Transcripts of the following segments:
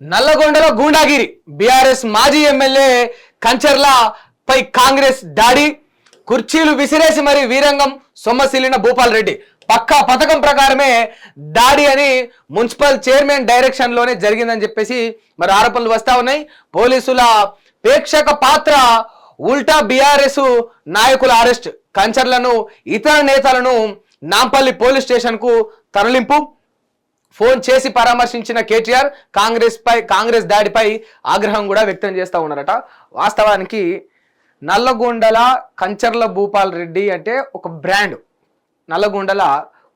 నల్లగొండలో గూండాగిరి. బీఆర్ఎస్ మాజీ ఎమ్మెల్యే కంచర్ల పై కాంగ్రెస్ దాడి. కుర్చీలు విసిరేసి మరి వీరంగం సొమ్మసిల్లిన భూపాల్ రెడ్డి. పక్కా పథకం ప్రకారమే దాడి అని మున్సిపల్ చైర్మన్ డైరెక్షన్లోనే జరిగిందని చెప్పేసి మరి ఆరోపణలు వస్తా ఉన్నాయి. పోలీసుల ప్రేక్షక పాత్ర ఉల్టా బీఆర్ఎస్ నాయకుల అరెస్ట్. కంచర్లను ఇతర నేతలను నాంపల్లి పోలీస్ స్టేషన్కు తరలింపు. ఫోన్ చేసి పరామర్శించిన కేటీఆర్ కాంగ్రెస్ పై కాంగ్రెస్ దాడిపై ఆగ్రహం కూడా వ్యక్తం చేస్తూ ఉన్నారట. వాస్తవానికి నల్లగొండల కంచర్ల భూపాల్ రెడ్డి అంటే ఒక బ్రాండ్. నల్లగొండల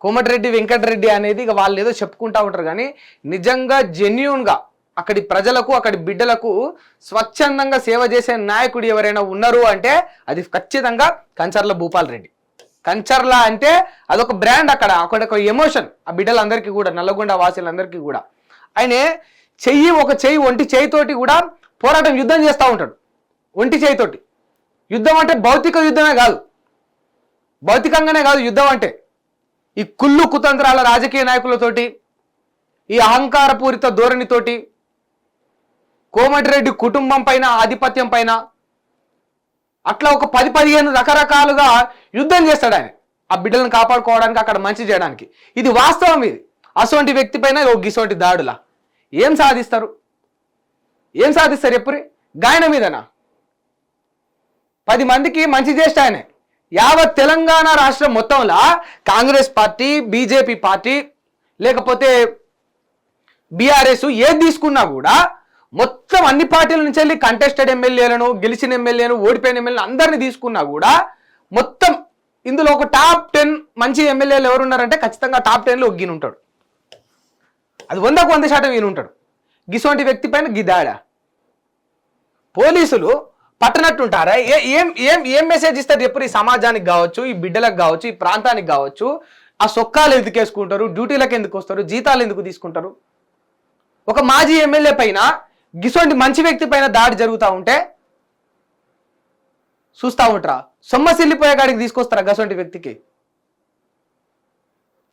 కోమటిరెడ్డి వెంకటరెడ్డి అనేది ఇక వాళ్ళు ఏదో చెప్పుకుంటూ ఉంటారు కానీ నిజంగా జెన్యున్గా అక్కడి ప్రజలకు అక్కడి బిడ్డలకు స్వచ్ఛందంగా సేవ చేసే నాయకుడు ఎవరైనా ఉన్నారు అంటే అది ఖచ్చితంగా కంచర్ల భూపాల్ రెడ్డి. కంచర్లా అంటే అదొక బ్రాండ్ అక్కడ అక్కడ ఒక ఎమోషన్. ఆ బిడ్డలందరికీ కూడా నల్లగొండ వాసులందరికీ కూడా. ఆయన చెయ్యి ఒక చెయ్యి ఒంటి చేయితోటి కూడా పోరాటం యుద్ధం చేస్తూ ఉంటాడు. ఒంటి చేయితోటి. యుద్ధం అంటే భౌతిక యుద్ధమే కాదు. భౌతికంగానే కాదు యుద్ధం అంటే. ఈ కుళ్ళు కుతంత్రాల రాజకీయ నాయకులతోటి ఈ అహంకారపూరిత ధోరణితోటి కోమటిరెడ్డి కుటుంబం పైన ఆధిపత్యం పైన అట్లా ఒక పది పదిహేను రకరకాలుగా యుద్ధం చేస్తాడు ఆయన. ఆ బిడ్డలను కాపాడుకోవడానికి అక్కడ మంచి చేయడానికి. ఇది వాస్తవం ఇది. అటువంటి వ్యక్తి పైన ఒక గిసోటి దాడులా. ఏం సాధిస్తారు? ఏం సాధిస్తారు ఎప్పుడు? గాయన మీదనా? పది మందికి మంచి చేస్తే ఆయనే. యావత్ తెలంగాణ రాష్ట్రం మొత్తంలో కాంగ్రెస్ పార్టీ బీజేపీ పార్టీ లేకపోతే బీఆర్ఎస్ ఏది తీసుకున్నా కూడా మొత్తం అన్ని పార్టీల నుంచి వెళ్ళి కంటెస్టెడ్ ఎమ్మెల్యేలను గెలిచిన ఎమ్మెల్యేను ఓడిపోయిన ఎమ్మెల్యేలను అందరిని తీసుకున్నా కూడా మొత్తం ఇందులో ఒక టాప్ టెన్ మంచి ఎమ్మెల్యేలు ఎవరు ఉన్నారంటే ఖచ్చితంగా టాప్ టెన్లో ఒక ఉంటాడు. అది వందకు వంద శాతం ఈయన ఉంటాడు. గిసోంటి వ్యక్తి పైన గిదాడా పోలీసులు పట్టనట్టుంటారా? ఏ ఏం ఏం ఏం మెసేజ్ ఇస్తారు ఎప్పుడు ఈ సమాజానికి కావచ్చు ఈ బిడ్డలకు కావచ్చు ఈ ప్రాంతానికి కావచ్చు. ఆ సొక్కాలు ఎందుకు వేసుకుంటారు? డ్యూటీలకు ఎందుకు వస్తారు? జీతాలు ఎందుకు తీసుకుంటారు? ఒక మాజీ ఎమ్మెల్యే పైన గిసోంటి మంచి వ్యక్తి పైన దాడి జరుగుతూ ఉంటే చూస్తూ ఉంటారా? సొమ్మసిల్లిపోయే కాడికి తీసుకొస్తారా గసోంటి వ్యక్తికి?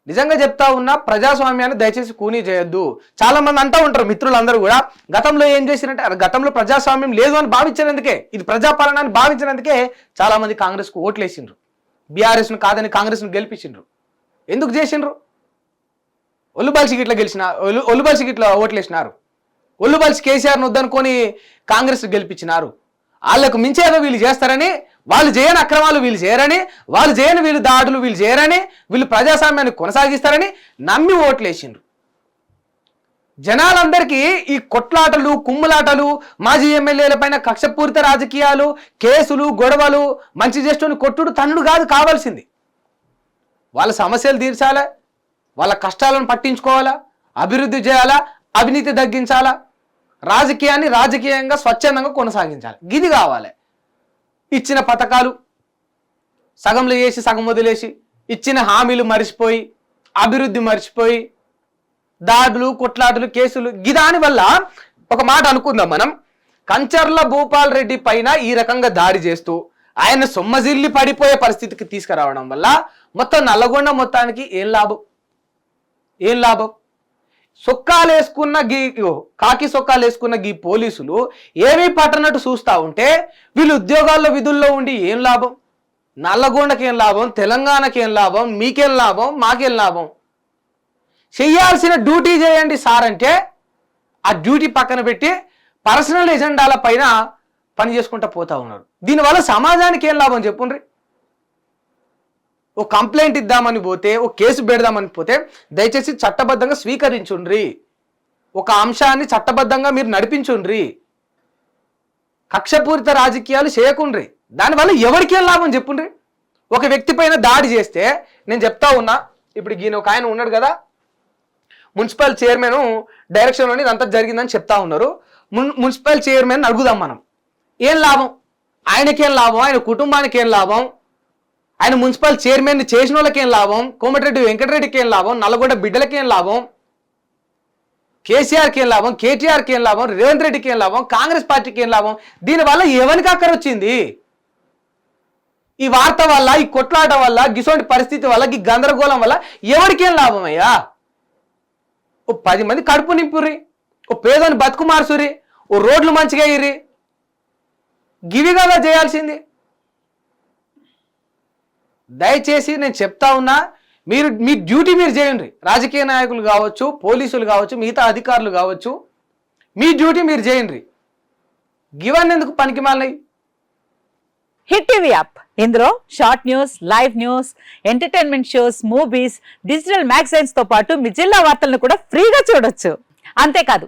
నిజంగా చెప్తా ఉన్నా ప్రజాస్వామ్యాన్ని దయచేసి కూనీ చేయొద్దు. చాలా మంది అంటూ ఉంటారు మిత్రులందరూ కూడా గతంలో ఏం చేసినట్టే గతంలో ప్రజాస్వామ్యం లేదు అని భావించినందుకే ఇది ప్రజాపాలన అని భావించినందుకే చాలా మంది కాంగ్రెస్కు ఓట్లేసిండ్రు. బీఆర్ఎస్ను కాదని కాంగ్రెస్ను గెలిపించిండ్రు. ఎందుకు చేసిండ్రు? ఒల్లుబాల్సి గిట్ల గెలిచిన ఒల్లు ఒల్లుబాల్సి గిట్ల ఓట్లేసినారు. ఒల్లుబాల్సి కేసీఆర్ను వద్దనుకొని కాంగ్రెస్ గెలిపించినారు. వాళ్ళకు మించేదో వీళ్ళు చేస్తారని వాళ్ళు చేయని అక్రమాలు వీళ్ళు చేయరని వాళ్ళు చేయని వీళ్ళు దాడులు వీళ్ళు చేయరని వీళ్ళు ప్రజాస్వామ్యాన్ని కొనసాగిస్తారని నమ్మి ఓట్లేసిండ్రు. జనాలందరికీ ఈ కొట్లాటలు కుమ్ములాటలు మాజీ ఎమ్మెల్యేల పైన కక్షపూరిత రాజకీయాలు కేసులు గొడవలు మంచి చేస్తుని కొట్టుడు తన్నుడు కాదు కావాల్సింది. వాళ్ళ సమస్యలు తీర్చాలా? వాళ్ళ కష్టాలను పట్టించుకోవాలా? అభివృద్ధి చేయాలా? అవినీతి తగ్గించాలా? రాజకీయాన్ని రాజకీయంగా స్వచ్ఛందంగా కొనసాగించాలి. గిది కావాలి. ఇచ్చిన పథకాలు సగంలో వేసి సగం వదిలేసి ఇచ్చిన హామీలు మరిచిపోయి అభివృద్ధి మరిచిపోయి దాడులు కొట్లాటలు కేసులు గిదాని వల్ల ఒక మాట అనుకుందాం మనం. కంచర్ల భూపాల్ రెడ్డి పైన ఈ రకంగా దాడి చేస్తూ ఆయన సొమ్మజిల్లి పడిపోయే పరిస్థితికి తీసుకురావడం వల్ల మొత్తం నల్లగొండ మొత్తానికి ఏం లాభం? ఏం లాభం? సొక్కాలు వేసుకున్న గీ కాకి సొక్కాలు వేసుకున్న గీ పోలీసులు ఏమీ పట్టనట్టు చూస్తా ఉంటే వీళ్ళు ఉద్యోగాల్లో విధుల్లో ఉండి ఏం లాభం? నల్లగొండకి ఏం లాభం? తెలంగాణకి ఏం లాభం? మీకేం లాభం? మాకేం లాభం? చేయాల్సిన డ్యూటీ చేయండి సార్ అంటే ఆ డ్యూటీ పక్కన పెట్టి పర్సనల్ ఎజెండాల పైన పని చేసుకుంటూ పోతా ఉన్నారు. దీనివల్ల సమాజానికి ఏం లాభం చెప్పుండ్రి? ఓ కంప్లైంట్ ఇద్దామని పోతే ఓ కేసు పెడదామని పోతే దయచేసి చట్టబద్ధంగా స్వీకరించుండ్రి. ఒక అంశాన్ని చట్టబద్ధంగా మీరు నడిపించుండ్రి. కక్షపూరిత రాజకీయాలు చేయకుండ్రి. దానివల్ల ఎవరికేం లాభం చెప్పుండ్రి? ఒక వ్యక్తి పైన దాడి చేస్తే నేను చెప్తా ఉన్నా ఇప్పుడు ఈయన ఒక ఆయన ఉన్నాడు కదా మున్సిపల్ చైర్మన్ డైరెక్షన్లోని ఇదంతా జరిగిందని చెప్తా ఉన్నారు. మున్ మున్సిపల్ చైర్మన్ అడుగుదాం మనం. ఏం లాభం? ఆయనకేం లాభం? ఆయన కుటుంబానికి ఏం లాభం? ఆయన మున్సిపల్ చైర్మన్ చేసిన వాళ్ళకి ఏం లాభం? కోమటిరెడ్డి వెంకటరెడ్డికి ఏం లాభం? నల్లగొండ బిడ్డలకి ఏం లాభం? కేసీఆర్కి ఏం లాభం? కేటీఆర్కి ఏం లాభం? రేవంత్ రెడ్డికి ఏం లాభం? కాంగ్రెస్ పార్టీకి ఏం లాభం? దీనివల్ల ఎవరికి అక్కర వచ్చింది? ఈ వార్త వల్ల ఈ కొట్లాట వల్ల గిసోంటి పరిస్థితి వల్ల ఈ గందరగోళం వల్ల ఎవరికేం లాభం అయ్యా? ఓ పది మంది కడుపు నింపుర్రి ఓ పేదోని బతుకు మార్చురి ఓ రోడ్లు మంచిగా ఇరి గివి కదా చేయాల్సింది. దయచేసి నేను చెప్తా ఉన్నా మీరు మీ డ్యూటీ మీరు చేయండి. రాజకీయ నాయకులు కావచ్చు పోలీసులు కావచ్చు మిగతా అధికారులు కావచ్చు మీ డ్యూటీ మీరు చేయండి. గివన్ ఎందుకు పనికి మాలినాయి హిట్ టీవీ యాప్. ఇందులో short news live news entertainment shows movies digital మ్యాగజైన్స్తో పాటు మీ జిల్లా వార్తలను కూడా ఫ్రీగా చూడొచ్చు. అంతేకాదు